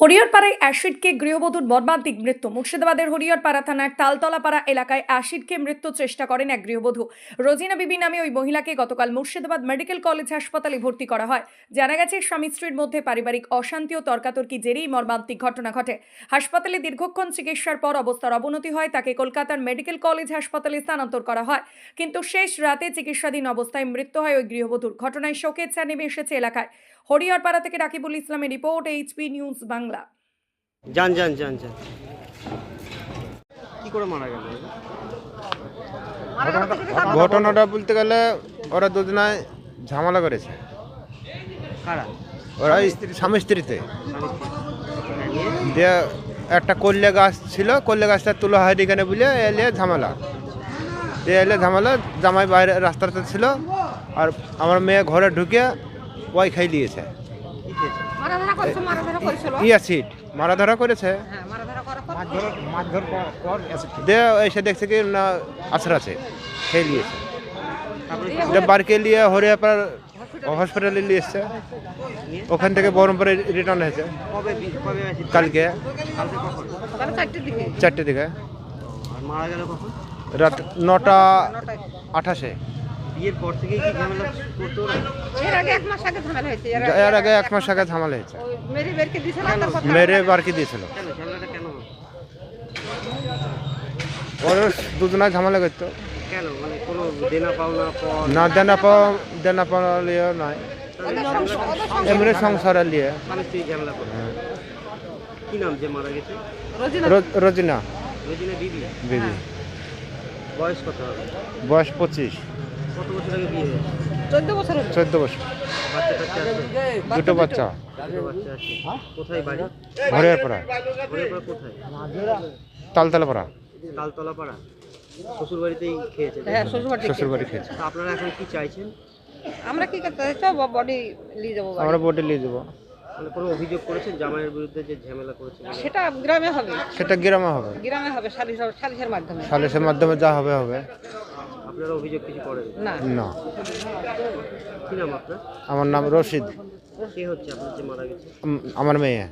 হরিহরপাড়ায় অ্যাসিডকে গৃহবধূর মর্মান্তিক মৃত্যু। মুর্শিদাবাদের হরিহরপাড়া থানার তালতলাপাড়া এলাকায় অ্যাসিডকে মৃত্যু চেষ্টা করেন এক গৃহবধূ। রোজিনা বিবি নামে ওই মহিলাকে গতকাল মুর্শিদাবাদ মেডিকেল কলেজ হাসপাতালে ভর্তি করা হয়। জানা গেছে, স্বামী স্ত্রীর মধ্যে পারিবারিক অশান্তি ও তর্কাতর্কি জেরেই মর্মান্তিক ঘটনা ঘটে। হাসপাতালে দীর্ঘক্ষণ চিকিৎসার পর অবস্থার অবনতি হয়, তাকে কলকাতার মেডিকেল কলেজ হাসপাতালে স্থানান্তর করা হয়। কিন্তু শেষ রাতে চিকিৎসাধীন অবস্থায় মৃত্যু হয় ওই গৃহবধূর। ঘটনায় শোকের চা নেমে এসেছে এলাকায়। হরিহরপাড়া থেকে রাকিবুল ইসলামের রিপোর্ট, এইচপি নিউজ বাংলা। যান যান যান যান। কি করে মারা গেল? ঘটনাটা বলতে গেলে ওরা দুজনায় ঝামেলা করেছে। কারা? ওরা স্বামী স্ত্রীতে। দিয়ে একটা কল্যা গাছ ছিল কল্যা গাছটা তুলো হয় এখানে বলে এলে ঝামেলা। দিয়ে এলে ঝামেলা জামাই বাইরে রাস্তাতে ছিল আর আমার মেয়ে ঘরে ঢুকে ওয়াই খাই দিয়েছে। মারাধরা করেছে ইয়া মারা ধরা করেছে। হ্যাঁ এসে দেখছে কি না আছর আছে খেয়ে নিয়েছে। বাড়িকে নিয়ে হরিয়াপাড়ার হসপিটালে নিয়ে এসছে। ওখান থেকে বহরমপুরে রিটার্ন হয়েছে। কালকে। চারটে দিকে। রাত নটা আঠাশে। বিয়ের পর থেকেই কি ঝামেলা করতো এর আগে এক মাস আগে ঝামেলা হয়েছে এর এর আগে এক মাস আগে ঝামেলা হয়েছে। ওই বেরকে দিয়েছিল মেরে বারকি দিয়েছিল। কেন? ঝামেলাটা কেন হতো? ওর দুজনায় ঝামেলা করতো। কেন? মানে কোনো দেনা পাওনা না দেনা পাওয়া দেনা পাওয়া লিয়ে নয় এমনি সংসারে লিয়ে। স্বামী স্ত্রী ঝামেলা করে কি নাম যে মারা গেছে? রোজিনা। রোজিনা। রোজিনা বিবি বিবি বয়স কত হবে? বয়স পঁচিশ। কত বছর আগে চোদ্দ বছর চোদ্দ বছর। বাচ্চা দুটো বাচ্চা। দুটো বাচ্চা আছে। কোথায় বাড়ি? ঘরের পড়া ঘরের কোথায়? তালতালা পড়া তালতলা পাড়া শ্বশুর বাড়িতেই খেয়েছে হ্যাঁ শ্বশুর বাড়ি খেয়েছে। তা আপনারা এখন কি চাইছেন? আমরা কি করতে চাই? বডি নিয়ে যাব আমরা বোটে নিয়ে যাব। মানে কোনো অভিযোগ করেছেন? জামাইয়ের বিরুদ্ধে যে ঝামেলা করেছে সেটা গ্রামে হবে। সেটা গ্রামে হবে। গ্রামে হবে সালিশ সালিশের মাধ্যমে। সালিসের মাধ্যমে যা হবে হবে। আপনারা অভিযোগ কিছু করেন? না। না। কি নাম আপনার? আমার নাম রশিদ। কে হচ্ছে আপনার যে মারা গেছে? আমার মেয়ে।